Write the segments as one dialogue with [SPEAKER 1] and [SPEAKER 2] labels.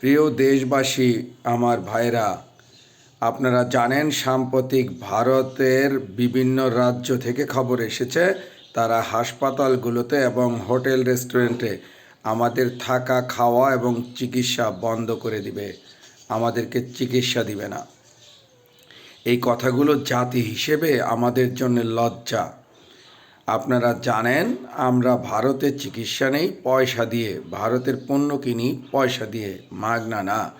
[SPEAKER 1] প্রিয় দেশবাসী, আমার ভাইরা, আপনারা জানেন সাম্প্রতিক ভারতের বিভিন্ন রাজ্য থেকে খবর এসেছে, তারা হাসপাতালগুলোতে এবং হোটেল রেস্টুরেন্টে আমাদের থাকা, খাওয়া এবং চিকিৎসা বন্ধ করে দিবে। আমাদেরকে চিকিৎসা দিবে না। এই কথাগুলো জাতি হিসেবে আমাদের জন্য লজ্জা। আপনারা জানেন, আমরা ভারতে চিকিৎসা নেই, পয়সা দিয়ে। ভারতের পণ্য কিনি, পয়সা দিয়ে। মাগনা না।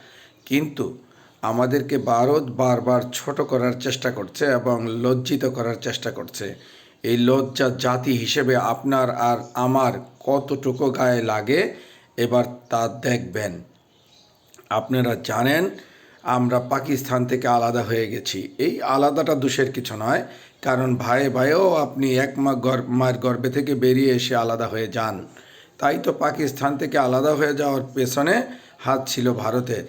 [SPEAKER 1] কিন্তু আমাদেরকে ভারত বারবার ছোট করার চেষ্টা করছে এবং লজ্জিত করার চেষ্টা করছে। এই লজ্জা জাতি হিসেবে আপনার আর আমার কতটুকু গায়ে লাগে, এবার তা দেখবেন। আপনারা জানেন আমরা পাকিস্তান থেকে আলাদা হয়ে গেছি। এই আলাদাটা দোষের কিছু নয়, কারণ ভাই ভাইও আপনি এক মা মায়ের গর্ভে থেকে বেরিয়ে এসে আলাদা হয়ে যান। তাই তো পাকিস্তান থেকে আলাদা হয়ে যাওয়ার পেছনে হাত ছিল ভারতের।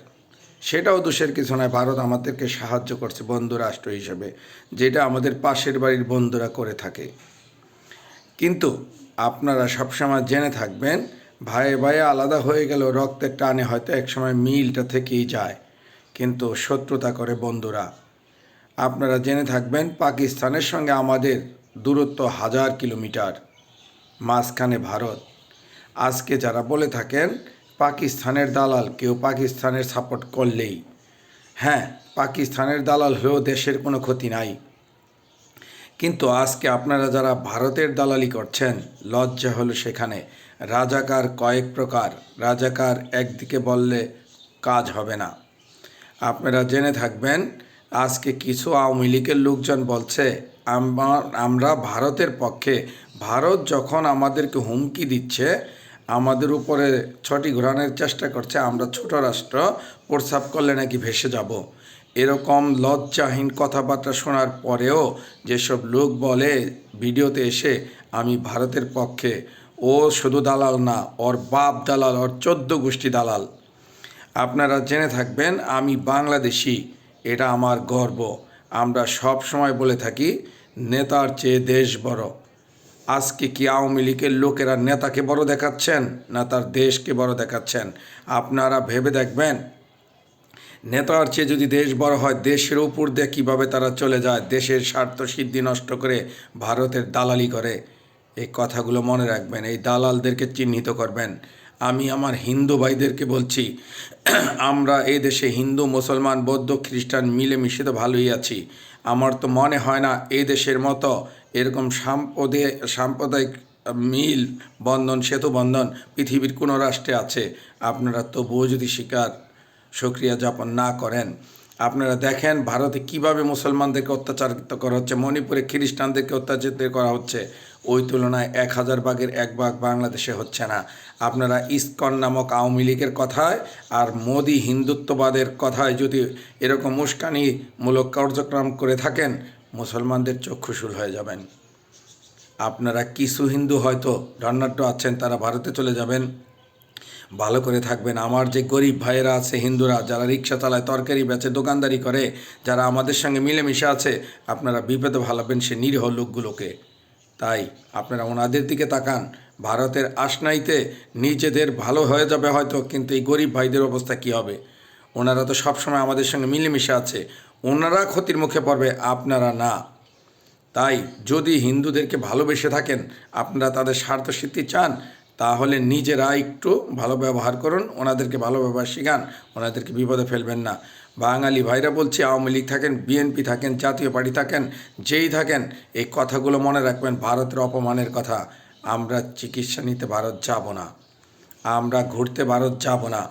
[SPEAKER 1] সেটাও দোষের কিছু নয়, ভারত আমাদেরকে সাহায্য করছে বন্ধু রাষ্ট্র হিসেবে, যেটা আমাদের পাশের বাড়ির বন্ধুরা করে থাকে। কিন্তু আপনারা সবসময় জেনে থাকবেন ভাইয়ে ভাইয়ে আলাদা হয়ে গেল রক্তের টানে হয়তো একসময় মিলটা থেকেই যায়। কিন্তু শত্রুতা করে বন্ধুরা। আপনারা জেনে থাকবেন পাকিস্তানের সঙ্গে আমাদের দূরত্ব হাজার কিলোমিটার, মাঝখানে ভারত। আজকে যারা বলে থাকেন, পাকিস্তানের দালাল, কেউ পাকিস্তানের সাপোর্ট করলেই। হ্যাঁ পাকিস্তানের দালাল হয়েও দেশের কোনো ক্ষতি নাই। কিন্তু আজকে আপনারা যারা ভারতের দালালি করছেন, লজ্জা হলো সেখানে। রাজাকার কয়েক প্রকার, রাজাকার একদিকে বললে কাজ হবে না। আপনারা জেনে থাকবেন, আজকে কিছু আওয়ামী লীগের লোকজন বলছে, আমার ভারতের পক্ষে, ভারত যখন আমাদেরকে হুমকি দিচ্ছে, আমাদের উপরে ছটি ঘোরানোর চেষ্টা করছে, আমরা ছোট রাষ্ট্র, প্রস্রাব করলে নাকি ভেসে যাব। এরকম লজ্জাহীন কথাবার্তা শোনার পরেও যেসব লোক বলে ভিডিওতে এসে, আমি ভারতের পক্ষে, ও শুধু দালাল না, ওর বাপ দালাল, ওর চোদ্দ গোষ্ঠী দালাল। আপনারা জেনে থাকবেন, আমি বাংলাদেশি, এটা আমার গর্ব। আমরা সব সময় বলে থাকি, নেতার চেয়ে দেশ বড়। আজকে কি আওয়ামী লীগের লোকেরা নেতাকে বড় দেখাচ্ছেন, না তার দেশকে বড় দেখাচ্ছেন? আপনারা ভেবে দেখবেন, নেতার চেয়ে যদি দেশ বড় হয়, দেশের উপর দিয়ে কীভাবে তারা চলে যায়? দেশের স্বার্থ সিদ্ধি নষ্ট করে ভারতের দালালি করে। এই কথাগুলো মনে রাখবেন, এই দালালদেরকে চিহ্নিত করবেন। আমি আমার হিন্দু ভাইদেরকে বলছি, আমরা এ দেশে হিন্দু, মুসলমান, বৌদ্ধ, খ্রিস্টান মিলেমিশে তো ভালোই আছি। আমার তো মনে হয় না এ দেশের মতো এরকম সাম্প্রদে, সাম্প্রদায়িক মিল, বন্ধন, সেতু বন্ধন পৃথিবীর কোনো রাষ্ট্রে আছে। আপনারা তবুও যদি শিকার, সক্রিয়া যাপন না করেন আপনারা দেখেন, ভারতে কীভাবে মুসলমানদেরকে অত্যাচারিত করা হচ্ছে, মণিপুরে খ্রিস্টানদেরকে অত্যাচারিত করা হচ্ছে, ওই তুলনায় এক হাজার ভাগের এক ভাগ বাংলাদেশে হচ্ছে না। আপনারা ইস্কন নামক আওয়ামী লীগের কথায় আর মোদি হিন্দুত্ববাদের কথায় যদি এরকম উস্কানিমূলক কার্যক্রম করে থাকেন, মুসলমানদের চক্ষুশূল হয়ে যাবেন। আপনারা কিছু হিন্দু হয়তো ধর্নাঢ্য আছেন, তারা ভারতে চলে যাবেন। ভালো করে থাকবেন। আমার যে গরিব ভাইয়েরা আছে, হিন্দুরা, যারা রিক্সা চালায়, তরকারি বেচে, দোকানদারি করে, যারা আমাদের সঙ্গে মিলেমিশে আছে, আপনারা বিপদে ভালাবেন সে নিরীহ লোকগুলোকে। তাই আপনারা ওনাদের দিকে তাকান। ভারতের আসনাইতে নিজেদের ভালো হয়ে যাবে হয়তো, কিন্তু এই গরিব ভাইদের অবস্থা কী হবে? ওনারা তো সবসময় আমাদের সঙ্গে মিলেমিশে আছে। ওনারা ক্ষতির মুখে পড়বে, আপনারা না। তাই যদি হিন্দুদেরকে ভালোবেসে থাকেন, আপনারা তাদের স্বার্থ সিদ্ধি চান তাহলে নিজেরা একটু ভালো ব্যবহার করুন, ওনাদেরকে ভালো ব্যবহার শেখান, ওনাদেরকে বিপদে ফেলবেন না। বাঙালি ভাইরা বলছি, আওয়ামী লীগ থাকেন, বিএনপি থাকেন, জাতীয় পার্টি থাকেন, যেই থাকেন, এই কথাগুলো মনে রাখবেন, ভারতের অপমানের কথা। আমরা চিকিৎসা নিতে ভারত যাব না। আমরা ঘুরতে ভারত যাব না।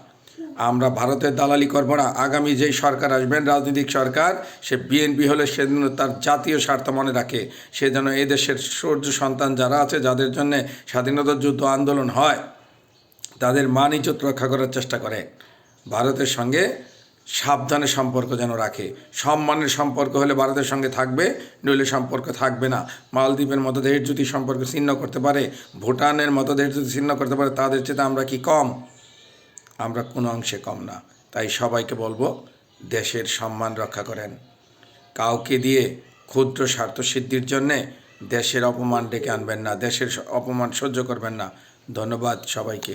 [SPEAKER 1] আমরা ভারতের দালালি করব না। আগামী যেই সরকার আসবেন, রাজনৈতিক সরকার, সে বিএনপি হলে সে তার জাতীয় স্বার্থ মনে রাখে। সে যেন এদেশের সূর্য সন্তান যারা আছে, যাদের জন্য স্বাধীনতা যুদ্ধ আন্দোলন হয়, তাদের মান ইজ্জত রক্ষা করার চেষ্টা করে। ভারতের সঙ্গে সাবধানে সম্পর্ক যেন রাখে। সম্মানের সম্পর্ক হলে ভারতের সঙ্গে থাকবে, নইলে সম্পর্ক থাকবে না। মালদ্বীপের মতো দেশ যদি সম্পর্ক ছিন্ন করতে পারে, ভুটানের মতো দেশ যদি ছিন্ন করতে পারে, তাদের চেয়ে আমরা কি কম? আমরা কোনো অংশে কম না। তাই সবাইকে বলব, দেশের সম্মান রক্ষা করেন। কাউকে দিয়ে ক্ষুদ্র স্বার্থ সিদ্ধির জন্যে দেশের অপমান ডেকে আনবেন না, দেশের অপমান সহ্য করবেন না। ধন্যবাদ সবাইকে।